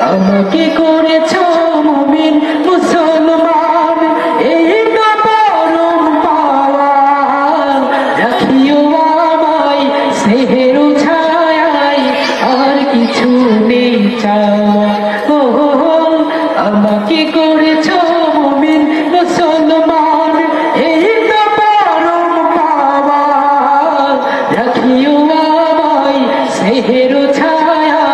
আমাকে করেছ মমিন মুসলমান। এই পরম পাওয়া রাখিও আমায়, স্নেহের ছায় আর কিছু নেই চাওয়া ও আমাকে করেছ মমিন মুসলমান। এই পরম পাওয়া রাখিও আমায়, স্নেহের ছায়